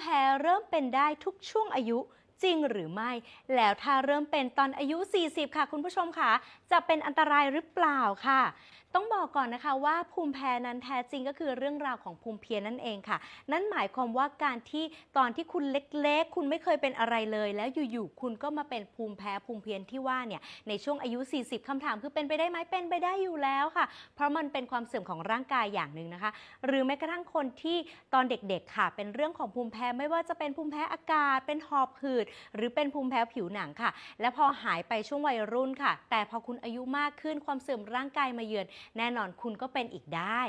แพ้เริ่มเป็นได้ทุกช่วงอายุ จริงหรือไม่ แล้วถ้าเริ่มเป็นตอนอายุ 40 ค่ะ คุณผู้ชมค่ะ จะเป็นอันตรายหรือเปล่าค่ะ ต้องบอกก่อนนะคะว่าภูมิแพ้นั้นแท้จริงก็คือเรื่องราวของภูมิเพียนั่นเองค่ะ นั่นหมายความว่าการที่ตอนที่คุณเล็กๆ คุณไม่เคยเป็นอะไรเลย แล้วอยู่ๆคุณก็มาเป็นภูมิแพ้ภูมิเพียนที่ว่าเนี่ยในช่วงอายุ 40คำถามคือเป็นไปได้ไหมเป็นไปได้อยู่แล้วค่ะ เพราะมันเป็นความเสื่อมของร่างกายอย่างหนึ่งนะคะ หรือแม้กระทั่งคนที่ตอนเด็กๆค่ะ เป็นเรื่องของภูมิแพ้ไม่ว่าจะเป็นภูมิแพ้อากาศ เป็นหอบหืดหรือเป็นภูมิแพ้ผิวหนังค่ะ และพอหายไปช่วงวัยรุ่นค่ะ แต่พอคุณอายุมากขึ้นความเสื่อมร่างกายมาเยือน แน่นอนคุณก็เป็นอีกได้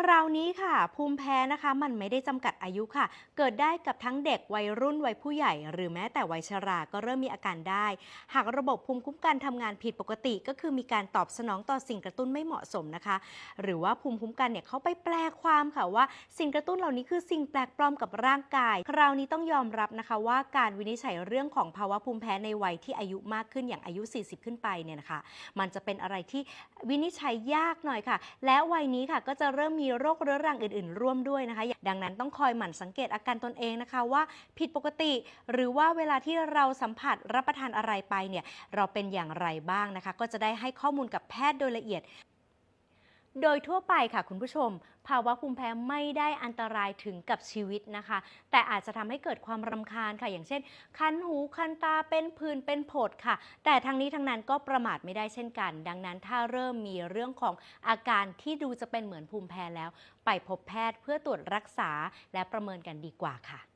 คราวนี้ค่ะ ภูมิแพ้นะคะ มันไม่ได้จำกัดอายุค่ะ เกิดได้กับทั้งเด็กวัยรุ่นวัยผู้ใหญ่ หรือแม้แต่วัยชราก็เริ่มมีอาการได้ หากระบบภูมิคุ้มกันทำงานผิดปกติ ก็คือมีการตอบสนองต่อสิ่งกระตุ้นไม่เหมาะสมนะคะ หรือว่าภูมิคุ้มกันเนี่ยเขาไปแปลความค่ะว่า สิ่งกระตุ้นเหล่านี้คือสิ่งแปลกปลอมกับร่างกาย คราวนี้ต้องยอมรับนะคะว่าการวินิจฉัยเรื่องของภาวะภูมิแพ้ในวัยที่อายุมากขึ้นอย่างอายุ 40 ขึ้นไปเนี่ยนะคะ มันจะเป็นอะไรที่วินิจฉัยยากหน่อยค่ะ และวัยนี้ค่ะก็จะเริ่มมีีโรคเรื้อรังอื่น ๆ ร่วมด้วยนะคะ ดังนั้นต้องคอยหมั่นสังเกตอาการตนเองนะคะว่าผิดปกติ หรือว่าเวลาที่เราสัมผัสรับประทานอะไรไปเนี่ยเราเป็นอย่างไรบ้างนะคะ ก็จะได้ให้ข้อมูลกับแพทย์โดยละเอียด โดยทั่วไปค่ะคุณผู้ชม ภาวะภูมิแพ้ไม่ได้อันตรายถึงกับชีวิตนะคะ แต่อาจจะทำให้เกิดความรำคาญค่ะ อย่างเช่น คันหูคันตาเป็นผื่นเป็นผดค่ะ แต่ทั้งนี้ทั้งนั้นก็ประมาทไม่ได้เช่นกัน ดังนั้นถ้าเริ่มมีเรื่องของอาการที่ดูจะเป็นเหมือนภูมิแพ้แล้ว ไปพบแพทย์เพื่อตรวจรักษาและประเมินกันดีกว่าค่ะ